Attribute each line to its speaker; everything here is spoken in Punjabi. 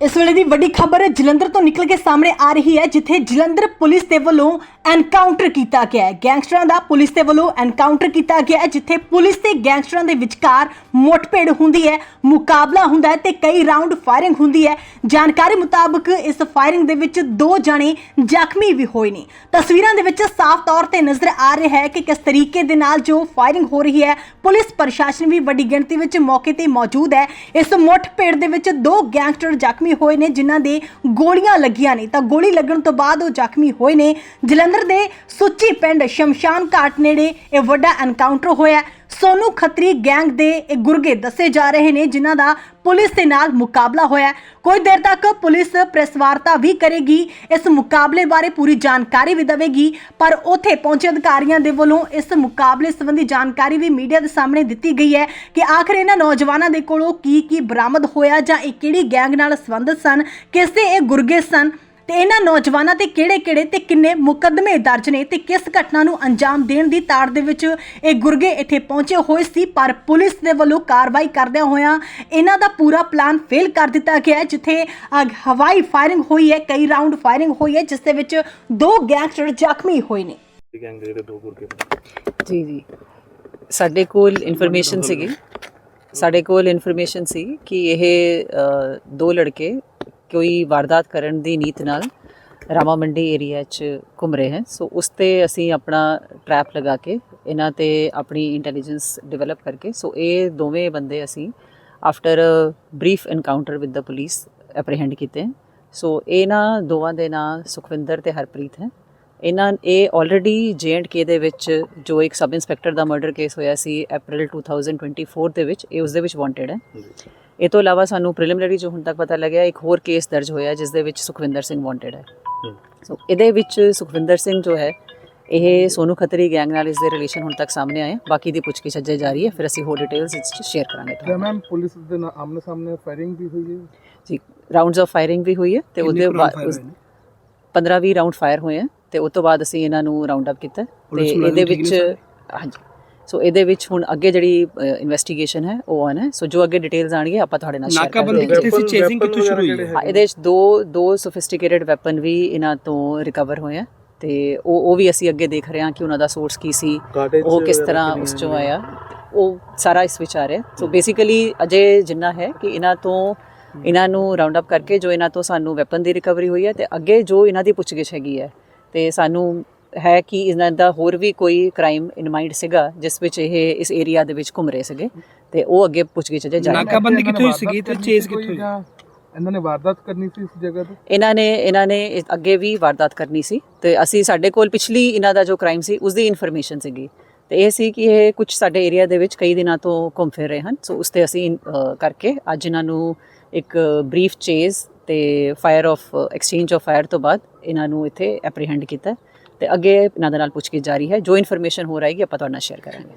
Speaker 1: ਇਸ ਵੇਲੇ ਦੀ ਵੱਡੀ ਖਬਰ ਜਲੰਧਰ ਤੋਂ ਨਿਕਲ ਕੇ ਸਾਹਮਣੇ ਆ ਰਹੀ ਹੈ, ਜਿੱਥੇ ਜਲੰਧਰ ਪੁਲਿਸ ਦੇ ਵੱਲੋਂ ਐਨਕਾਊਂਟਰ ਕੀਤਾ ਗਿਆ ਹੈ। ਗੈਂਗਸਟਰਾਂ ਦਾ ਪੁਲਿਸ ਦੇ ਵੱਲੋਂ ਐਨਕਾਊਂਟਰ ਕੀਤਾ ਗਿਆ ਹੈ, ਜਿੱਥੇ ਪੁਲਿਸ ਤੇ ਗੈਂਗਸਟਰਾਂ ਦੇ ਵਿਚਕਾਰ ਮੁੱਠਭੇੜ ਹੁੰਦੀ ਹੈ, ਮੁਕਾਬਲਾ ਹੁੰਦਾ ਹੈ ਤੇ ਕਈ ਰਾਉਂਡ ਫਾਇਰਿੰਗ ਹੁੰਦੀ ਹੈ। ਜਾਣਕਾਰੀ ਮੁਤਾਬਕ ਇਸ ਫਾਇਰਿੰਗ ਦੇ ਵਿੱਚ ਦੋ ਜਣੇ ਜ਼ਖਮੀ ਵੀ ਹੋਏ ਨੇ। ਤਸਵੀਰਾਂ ਦੇ ਵਿੱਚ ਸਾਫ਼ ਤੌਰ ਤੇ ਨਜ਼ਰ ਆ ਰਿਹਾ ਹੈ ਕਿ ਕਿਸ ਤਰੀਕੇ ਦੇ ਨਾਲ ਜੋ ਫਾਇਰਿੰਗ ਹੋ ਰਹੀ ਹੈ, ਪੁਲਿਸ ਪ੍ਰਸ਼ਾਸਨ ਵੀ ਵੱਡੀ ਗਿਣਤੀ ਵਿੱਚ ਮੌਕੇ ਤੇ ਮੌਜੂਦ ਹੈ। ਇਸ ਮੁੱਠਭੇੜ ਦੇ ਵਿੱਚ ਦੋ ਗੈਂਗਸਟਰ ਜ਼ਖਮੀ ਹੋਏ ਨੇ, ਜਿਨ੍ਹਾਂ ਦੇ ਗੋਲੀਆਂ ਲੱਗੀਆਂ ਨੇ। ਤਾਂ ਗੋਲੀ ਲੱਗਣ ਤੋਂ ਬਾਅਦ ਉਹ ਜ਼ਖਮੀ ਹੋਏ ਨੇ। ਜਲੰਧਰ ਦੇ ਸੁੱਚੀ ਪਿੰਡ ਸ਼ਮਸ਼ਾਨ ਘਾਟ ਨੇੜੇ ਇਹ ਵੱਡਾ ਐਨਕਾਊਂਟਰ ਹੋਇਆ। ਸੋਨੂ ਖੱਤਰੀ ਗੈਂਗ ਦੇ ਇਹ ਗੁਰਗੇ ਦੱਸੇ ਜਾ ਰਹੇ ਨੇ, ਜਿਨ੍ਹਾਂ ਦਾ ਪੁਲਿਸ ਦੇ ਨਾਲ ਮੁਕਾਬਲਾ ਹੋਇਆ ਕੋਈ ਦੇਰ ਤੱਕ ਪੁਲਿਸ ਪ੍ਰੈਸ ਵਾਰਤਾ ਵੀ ਕਰੇਗੀ, ਇਸ ਮੁਕਾਬਲੇ ਬਾਰੇ ਪੂਰੀ ਜਾਣਕਾਰੀ ਵੀ ਦੇਵੇਗੀ, ਪਰ ਉੱਥੇ ਪਹੁੰਚੇ ਅਧਿਕਾਰੀਆਂ ਦੇ ਵੱਲੋਂ ਇਸ ਮੁਕਾਬਲੇ ਸੰਬੰਧੀ ਜਾਣਕਾਰੀ ਵੀ ਮੀਡੀਆ ਦੇ ਸਾਹਮਣੇ ਦਿੱਤੀ ਗਈ ਹੈ ਕਿ ਆਖਰ ਇਹਨਾਂ ਨੌਜਵਾਨਾਂ ਦੇ ਕੋਲੋਂ ਕੀ ਕੀ ਬਰਾਮਦ ਹੋਇਆ ਜਾਂ ਇਹ ਕਿਹੜੀ ਗੈਂਗ ਨਾਲ ਸੰਬੰਧਿਤ ਸਨ, ਕਿਸ ਦੇ ਇਹ ਗੁਰਗੇ ਸਨ। ਤੇ ਇਹਨਾਂ ਨੌਜਵਾਨਾਂ ਤੇ ਕਿਹੜੇ-ਕਿਹੜੇ ਤੇ ਕਿੰਨੇ ਮੁਕੱਦਮੇ ਦਰਜ ਨੇ ਤੇ ਕਿਸ ਘਟਨਾ ਨੂੰ ਅੰਜਾਮ ਦੇਣ ਦੀ ਤਾੜ ਦੇ ਵਿੱਚ ਇਹ ਗੁਰਗੇ ਇੱਥੇ ਪਹੁੰਚੇ ਹੋਏ ਸੀ ਪਰ ਪੁਲਿਸ ਦੇ ਵੱਲੋਂ ਕਾਰਵਾਈ ਕਰਦਿਆਂ ਹੋਇਆਂ ਇਹਨਾਂ ਦਾ ਪੂਰਾ ਪਲਾਨ ਫੇਲ ਕਰ ਦਿੱਤਾ ਗਿਆ ਜਿੱਥੇ ਹਵਾਈ ਫਾਇਰਿੰਗ ਹੋਈ ਹੈ ਕਈ ਰਾਉਂਡ ਫਾਇਰਿੰਗ ਹੋਈ ਹੈ ਜਿਸ ਦੇ ਵਿੱਚ ਦੋ ਗੈਂਗਸਟਰ ਜ਼ਖਮੀ ਹੋਏ ਨੇ।
Speaker 2: ਗੈਂਗ ਦੇ ਜਿਹੜੇ ਦੋ ਗੁਰਕੇ
Speaker 3: ਜੀ ਜੀ। ਸਾਡੇ ਕੋਲ ਇਨਫੋਰਮੇਸ਼ਨ ਸੀਗੀ। ਸਾਡੇ ਕੋਲ ਇਨਫੋਰਮੇਸ਼ਨ ਸੀ ਕਿ ਇਹ ਦੋ ਲੜਕੇ ਕੋਈ ਵਾਰਦਾਤ ਕਰਨ ਦੀ ਨੀਤ ਨਾਲ ਰਾਮਾ ਮੰਡੀ ਏਰੀਆ 'ਚ ਘੁੰਮ ਰਹੇ ਹਨ। ਸੋ ਉਸ ਤੇ ਅਸੀਂ ਆਪਣਾ ਟਰੈਪ ਲਗਾ ਕੇ ਇਹਨਾਂ ਤੇ ਆਪਣੀ ਇੰਟੈਲੀਜੈਂਸ ਡਿਵੈਲਪ ਕਰਕੇ ਸੋ ਇਹ ਦੋਵੇਂ ਬੰਦੇ ਅਸੀਂ after brief encounter with the police apprehend ਕੀਤੇ ਸੋ ਇਹਨਾਂ ਦੋਵਾਂ ਦੇ ਨਾਂ ਸੁਖਵਿੰਦਰ ਤੇ ਹਰਪ੍ਰੀਤ ਹੈ। ਇਹਨਾਂ ਇਹ ਆਲਰੇਡੀ ਕੇ ਦੇ ਵਿੱਚ ਜੋ ਇੱਕ ਸਬ ਇੰਸਪੈਕਟਰ ਦਾ ਮਰਡਰ ਕੇਸ ਹੋਇਆ ਸੀ April 2024 ਦੇ ਵਿੱਚ ਇਹ ਉਸ ਦੇ ਵਿੱਚ ਵਾਂਟਡ ਹੈ। ਇਹ ਤੋਂ ਇਲਾਵਾ ਸਾਨੂੰ ਪ੍ਰੀਲਿਮਿਨਰੀ ਜੋ ਹੁਣ ਤੱਕ ਪਤਾ ਲੱਗਿਆ ਇੱਕ ਹੋਰ ਕੇਸ ਦਰਜ ਹੋਇਆ ਜਿਸ ਦੇ ਵਿੱਚ ਸੁਖਵਿੰਦਰ ਸਿੰਘ ਵਾਂਟਡ ਹੈ। ਸੋ ਇਹਦੇ ਵਿੱਚ ਸੁਖਵਿੰਦਰ ਸਿੰਘ ਜੋ ਹੈ ਇਹ ਸੋਨੂ ਖਤਰੀ ਗੈਂਗ ਨਾਲ ਇਸ ਦੇ ਰਿਲੇਸ਼ਨ ਹੁਣ ਤੱਕ ਸਾਹਮਣੇ ਆਏ ਬਾਕੀ ਦੀ ਪੁੱਛਗਿੱਛ ਅਜੇ ਜਾਰੀ ਹੈ ਫਿਰ ਅਸੀਂ ਹੋਰ ਡਿਟੇਲਸ ਇਸ ਵਿੱਚ ਸ਼ੇਅਰ ਕਰਾਂਗੇ
Speaker 4: ਮੈਮ ਪੁਲਿਸ ਦੇ ਆਮਨੇ ਸਾਹਮਣੇ ਫਾਇਰਿੰਗ ਵੀ ਹੋਈ ਹੈ?
Speaker 3: ਜੀ ਰਾਉਂਡਸ ਆਫ ਫਾਇਰਿੰਗ ਵੀ ਹੋਈ ਹੈ ਤੇ ਉਹਦੇ 15-20 ਰਾਉਂਡ ਫਾਇਰ ਹੋਏ ਹੈ ਤੇ ਉਸ ਤੋਂ ਬਾਅਦ ਅਸੀਂ ਇਹਨਾਂ ਨੂੰ ਰਾਉਂਡ ਅਪ ਕੀਤਾ ਤੇ ਇਹਦੇ ਵਿੱਚ ਹਾਂਜੀ। ਸੋ ਇਹਦੇ ਵਿੱਚ ਹੁਣ ਅੱਗੇ ਜਿਹੜੀ ਇਨਵੈਸਟੀਗੇਸ਼ਨ ਹੈ ਉਹ ਆਨ ਹੈ। ਸੋ ਜੋ ਅੱਗੇ ਡਿਟੇਲਸ ਆਣਗੇ ਆਪਾਂ ਤੁਹਾਡੇ ਨਾਲ ਸ਼ੇਅਰ
Speaker 5: ਨਾਕਾਬੰਦੀ
Speaker 3: ਕਰਾਂਗੇ
Speaker 5: ਕਿੱਥੇ ਸੀ ਚੇਸਿੰਗ ਕਿੱਥੋਂ ਸ਼ੁਰੂ ਹੋਈ ਹੈ?
Speaker 3: ਹਾਂ, ਇਹਦੇ ਵਿੱਚ ਦੋ ਦੋ ਸੋਫਿਸਟੀਕੇਟਿਡ ਵੈਪਨ ਵੀ ਇਹਨਾਂ ਤੋਂ ਰਿਕਵਰ ਹੋਏ ਆ ਤੇ ਉਹ ਉਹ ਵੀ ਅਸੀਂ ਅੱਗੇ ਦੇਖ ਰਹੇ ਹਾਂ ਕਿ ਉਹਨਾਂ ਦਾ ਸੋਰਸ ਕੀ ਸੀ ਉਹ ਕਿਸ ਤਰ੍ਹਾਂ ਉਸ ਚੋਂ ਆਇਆ। ਉਹ ਸਾਰਾ ਇਸ ਵਿੱਚ ਆ ਰਿਹਾ। ਸੋ ਬੇਸਿਕਲੀ ਅਜੇ ਜਿੰਨਾ ਹੈ ਕਿ ਇਹਨਾਂ ਤੋਂ ਇਹਨਾਂ ਨੂੰ ਰਾਉਂਡ ਅਪ ਕਰਕੇ ਜੋ ਇਹਨਾਂ ਤੋਂ ਸਾਨੂੰ ਵੈਪਨ ਦੀ ਰਿਕਵਰੀ ਹੋਈ ਹੈ ਤੇ ਅੱਗੇ ਜੋ ਇਹਨਾਂ ਦੀ ਪੁੱਛਗਿੱਛ ਹੈਗੀ ਹੈ ਤੇ ਸਾਨੂੰ ਹੈ ਕਿ ਇਹਨਾਂ ਦਾ ਹੋਰ ਵੀ ਕੋਈ ਕ੍ਰਾਈਮ ਇਨ ਮਾਈਂਡ ਸੀਗਾ ਜਿਸ ਵਿੱਚ ਇਹ ਇਸ ਏਰੀਆ ਦੇ ਵਿੱਚ ਘੁੰਮ ਰਹੇ ਸੀਗੇ ਤੇ ਉਹ ਅੱਗੇ ਪੁੱਛਗਿੱਛ ਅਜੇ ਜਾਰੀ
Speaker 5: ਨਾਕਾਬੰਦੀ ਕਿੱਥੋਂ ਹੋਈ ਸੀਗੀ? ਤੇ
Speaker 4: ਵਾਰਦਾਤ
Speaker 5: ਚੇਸ
Speaker 4: ਕਰਨੀ
Speaker 5: ਕਿੱਥੋਂ ਹੋਈ?
Speaker 4: ਜਾਂ ਇਹਨਾਂ ਨੇ ਵਾਰਦਾਤ ਕਰਨੀ ਸੀ ਇਸ ਜਗ੍ਹਾ ਤੇ?
Speaker 3: ਇਹਨਾਂ ਨੇ ਇਹਨਾਂ ਨੇ ਅੱਗੇ ਵੀ ਵਾਰਦਾਤ ਕਰਨੀ ਸੀ ਤੇ ਅਸੀਂ ਸਾਡੇ ਕੋਲ ਪਿਛਲੀ ਇਹਨਾਂ ਦਾ ਜੋ ਕ੍ਰਾਈਮ ਸੀ ਉਸ ਦੀ ਇਨਫੋਰਮੇਸ਼ਨ ਸੀਗੀ। ਤੇ ਇਹ ਸੀ ਕਿ ਇਹ ਕੁਝ ਸਾਡੇ ਏਰੀਆ ਦੇ ਵਿੱਚ ਕਈ ਦਿਨਾਂ ਤੋਂ ਘੁੰਮ ਫਿਰ ਰਹੇ ਹਨ। ਸੋ ਉਸ ਤੇ ਅਸੀਂ ਕਰਕੇ ਅੱਜ ਇਹਨਾਂ ਨੂੰ ਇੱਕ ਬਰੀਫ ਚੇਜ਼ ਤੇ fire of exchange of fire ਤੋਂ ਬਾਅਦ ਇਹਨਾਂ ਨੂੰ ਇੱਥੇ ਐਪਰੀਹੈਂਡ ਕੀਤਾ। ਤੇ ਅੱਗੇ ਇਹਨਾਂ ਦੇ ਨਾਲ ਪੁੱਛਗਿੱਛ ਜਾਰੀ ਹੈ। ਜੋ ਇਨਫੋਰਮੇਸ਼ਨ ਹੋ ਰਹੀ ਹੈ, ਆਪਾਂ ਤੁਹਾਡੇ ਨਾਲ ਸ਼ੇਅਰ ਕਰਾਂਗੇ।